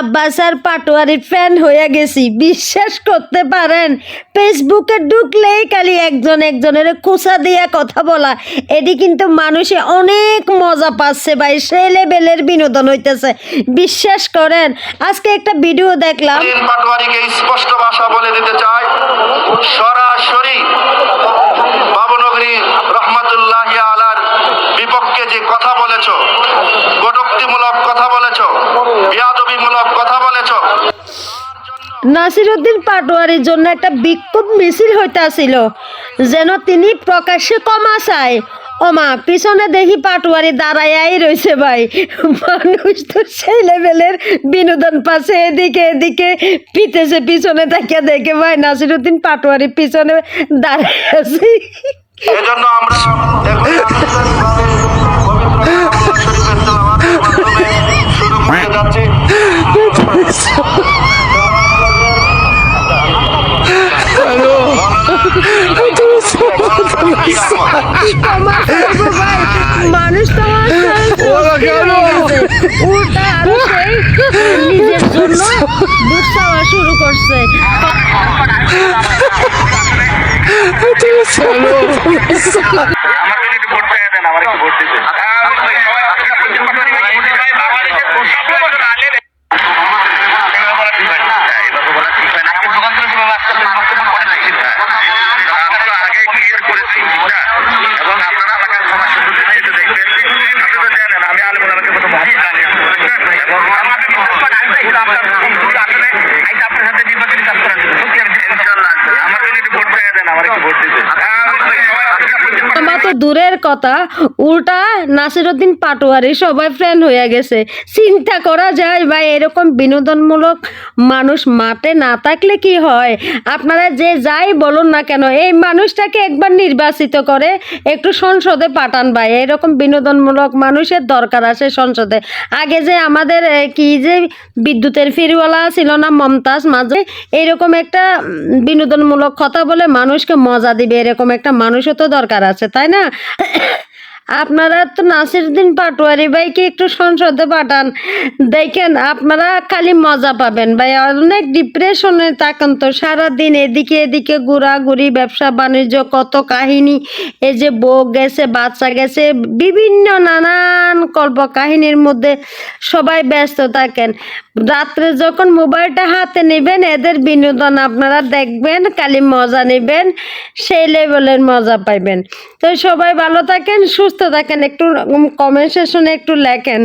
আব্বাস আর পাটোয়ারির fan হয়ে গেছি। বিশ্বাস করতে পারেন ফেসবুকে ঢুকলেই খালি একজন একজনের কুসা দিয়ে কথা বলা। এটি কিন্তু মানুষে অনেক মজা পাচ্ছে ভাই, সেই লেভেলের বিনোদন হইতেছে। বিশ্বাস করেন, আজকে একটা ভিডিও দেখলাম। পাটোয়ারিকে স্পষ্ট ভাষা বলে দিতে চাই, সরাসরি রহমাতুল্লাহ আলার বিপক্ষে যে কথা বলেছ কটুক্তিমূলক বলেছ? বিয়াদবিমূলক কথা বলেছ। নাসিরুদ্দিন পাটোয়ারির জন্য একটা বিক্ষোভ মিছিল হইতাছিল যেন তিনি প্রকাশ্যে কমা চায় ওমা পিছনে দেখি পাটোয়ারি দাঁড়াইয়াই রয়েছে ভাই। মানুষ তো সেই লেভেলের বিনোদন পাচ্ছে এদিকে এদিকে পিতেছে পিছনে তাকিয়ে দেখে ভাই নাসিরুদ্দিন পাটোয়ারি পিছনে দাঁড়াই আছে এজন্য আমরা মানুষ তো উল্টা আরও সেই শুরু করছে ভোট পেয়ে দেন আমার একটু ভোট দিতে আমার একটু ভোট দিতে আমার তো দূরের কথা, উল্টা নাসিরুদ্দিন পাটোয়ারি সবাই ফ্রেন্ড হয়ে গেছে। চিন্তা করা যায় ভাই, এরকম বিনোদনমূলক মানুষ মাঠে না থাকলে কি হয়? আপনারা যে যাই বলুন না কেন, এই মানুষটাকে একবার নির্বাচিত করে একটু সংসদে পাঠান ভাই। এরকম বিনোদনমূলক মানুষের দরকার আছে সংসদে। আগে যে আমাদের কি যে বিদ্যুতের ফিরওয়ালা ছিল না, মমতাজ মাঝে, এরকম একটা বিনোদনমূলক কথা বলে মানুষকে মজা দিবে, এরকম একটা মানুষও তো দরকার আছে, তাই না আপনারা তো নাসিরুদ্দিন পাটোয়ারি ভাইকে একটু সংসদে পাঠান। দেখেন, আপনারা খালি মজা পাবেন ভাই, অনেক ডিপ্রেশনে থাকেন তো সারাদিন এদিকে এদিকে ঘোরাঘুরি, ব্যবসা, বাণিজ্য, কত কাহিনী, এই যে বউ গেছে, বাচ্চা গেছে, বিভিন্ন নানান কল্প কাহিনীর মধ্যে সবাই ব্যস্ত থাকেন। রাত্রে যখন মোবাইলটা হাতে নেবেন, এদের বিনোদন আপনারা দেখবেন, খালি মজা নেবেন, সেই লেভেলের মজা পাইবেন। তো সবাই ভালো থাকেন সুস্থ থাকেন একটু কমেন্ট সেশনে একটু লেখেন।